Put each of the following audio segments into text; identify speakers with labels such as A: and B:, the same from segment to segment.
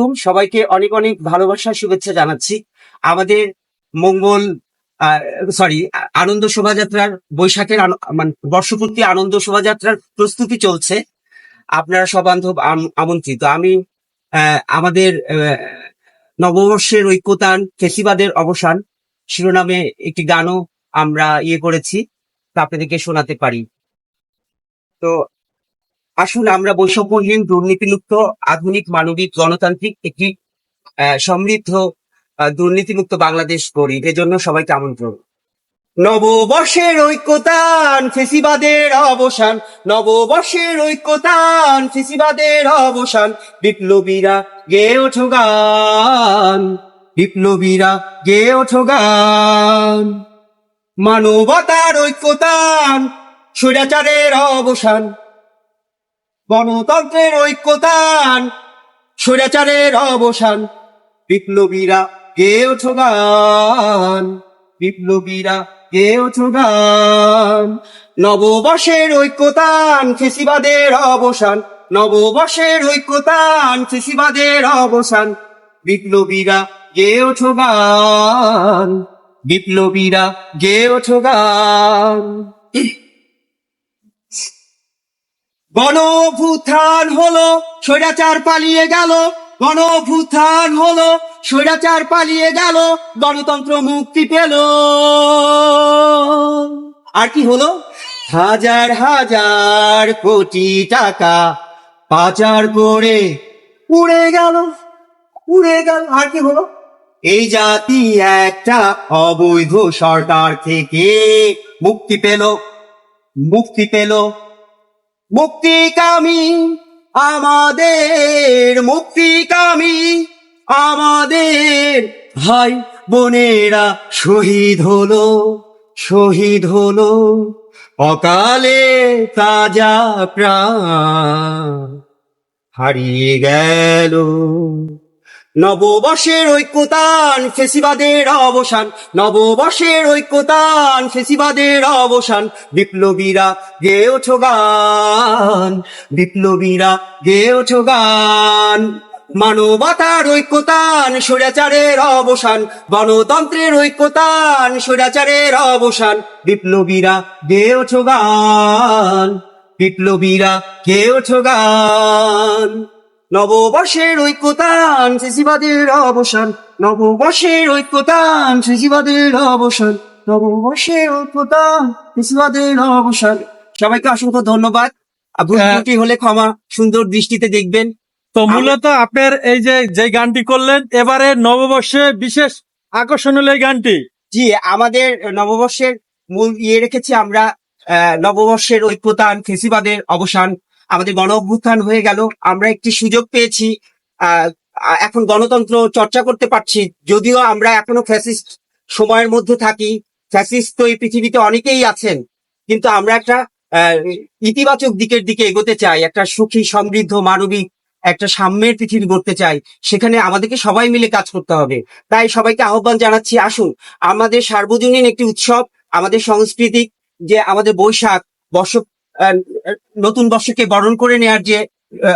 A: আলাইকুম। সবাইকে অনেক অনেক ভালোবাসা, শুভেচ্ছা জানাচ্ছি। আমাদের মঙ্গল সরি আনন্দ শোভাযাত্রার বৈশাখের মানে বর্ষপূর্তি আনন্দ শোভাযাত্রার প্রস্তুতি চলছে। আপনারা সব বান্ধব আম- আমন্ত্রিত। আমি আমাদের নববর্ষের ঐক্যতান ফেসিবাদের অবসান শিরোনামে একটি গানও আমরা ইয়ে করেছি তা আপনাদেরকে শোনাতে পারি। তো আসুন আমরা বৈষম্যহীন, দুর্নীতিমুক্ত, আধুনিক মানবিক গণতান্ত্রিক একটি সমৃদ্ধ দুর্নীতিমুক্ত বাংলাদেশ করি এজন্য সবাইকে আমন্ত্রণ। নববর্ষের ঐক্যতান, ফেসিবাদের অবসান। নববর্ষের ঐক্যতান, ফেসিবাদের অবসান। বিপ্লবীরা গে ওঠো গান। বিপ্লবীরা গে ওঠো গান। মানবতার ঐক্যতান, স্বৈরাচারের অবসান। গণতন্ত্রের ঐক্যতান, স্বৈরাচারের অবসান, বিপ্লবীরা গে ওঠো গান বিপ্লবীরা গে ওঠো গান নববর্ষের ঐক্যতান, ফেসিবাদের অবসান, নববর্ষের ঐক্যতান, ফেসিবাদের অবসান, বিপ্লবীরা গে ওঠো গান বিপ্লবীরা গে ওঠো গান গণভূথান হলো, স্বৈরাচার পালিয়ে গেল। গণভূথান হলো, স্বৈরাচার পালিয়ে গেল, গণতন্ত্র মুক্তি পেল। আর কি হলো? হাজার হাজার কোটি টাকা পাচার করে উড়ে গেল উড়ে গেল। আর কি হলো? এই জাতি একটা অবৈধ সরকার থেকে মুক্তি পেল মুক্তি পেল। মুক্তিকামী, আমাদের মুক্তিকামী, আমাদের ভাই বোনেরা শহীদ হলো শহীদ হলো অকালে তাজা প্রাণ হারিয়ে গেল। নববর্ষের ঐক্যতান ফেসিবাদের অবসান, নববর্ষের ঐক্যতান ফেসিবাদের অবসান, বিপ্লবীরা গে গান, বিপ্লবীরা গে গান। মানবতার ঐক্যতান স্বৈরাচারের অবসান, গণতন্ত্রের ঐক্যতান স্বৈরাচারের অবসান, বিপ্লবীরা গে ওঠো গান, বিপ্লবীরা গে ওঠো গান। নববর্ষের ঐক্যতান ফেসিবাদের অবসান। নববর্ষের ঐক্যতান ফেসিবাদের অবসান। নববর্ষের ঐক্যতান ফেসিবাদের অবসান। সবাইকে অসংখ্য ধন্যবাদ। আর ভুল
B: হ্যাঁ।
A: হলে ক্ষমা সুন্দর দৃষ্টিতে দেখবেন।
B: তো মূলত আপনার এই যে যে গানটি করলেন এবারে নববর্ষে বিশেষ আকর্ষণ হলো এই গানটি।
A: জি আমাদের নববর্ষের মূল ইয়ে রেখেছি আমরা আহ, নববর্ষের ঐক্যতান ফেসিবাদের অবসান। আমাদের গণ অভ্যুত্থান হয়ে গেল, আমরা একটি সুযোগ পেয়েছি এখন গণতন্ত্র চর্চা করতে পারছি, যদিও আমরা এখনও ফ্যাসিস্ট সময়ের মধ্যে থাকি, ফ্যাসিস্ট তো এই পৃথিবীতে অনেকেই আছেন, কিন্তু আমরা একটা ইতিবাচক দিকের দিকে এগোতে চাই, একটা সুখী, সমৃদ্ধ, মানবিক, একটা সাম্যের পৃথিবী গড়তে চাই, সেখানে আমাদেরকে সবাই মিলে কাজ করতে হবে। তাই সবাইকে আহ্বান জানাচ্ছি, আসুন, আমাদের সার্বজনীন একটি উৎসব, আমাদের সাংস্কৃতিক যে আমাদের বৈশাখ, বর্ষ নতুন বর্ষকে বরণ করে নেওয়ার যে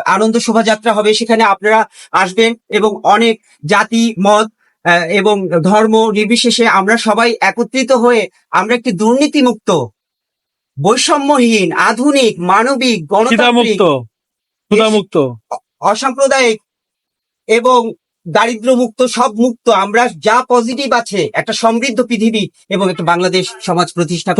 A: আনন্দ শোভাযাত্রা হবে সেখানে আপনারা আসবেন এবং অনেক জাতি মত এবং ধর্ম নির্বিশেষে আমরা সবাই একত্রিত হয়ে আমরা একটি দুর্নীতিমুক্ত বৈষম্যহীন আধুনিক মানবিক গণতান্ত্রিক
B: ক্ষুদামুক্ত
A: অসাম্প্রদায়িক এবং দারিদ্র মুক্ত সব মুক্ত। আমরা যা পজিটিভ আছে একটা সমৃদ্ধ পৃথিবী এবং একটা বাংলাদেশ সমাজ প্রতিষ্ঠা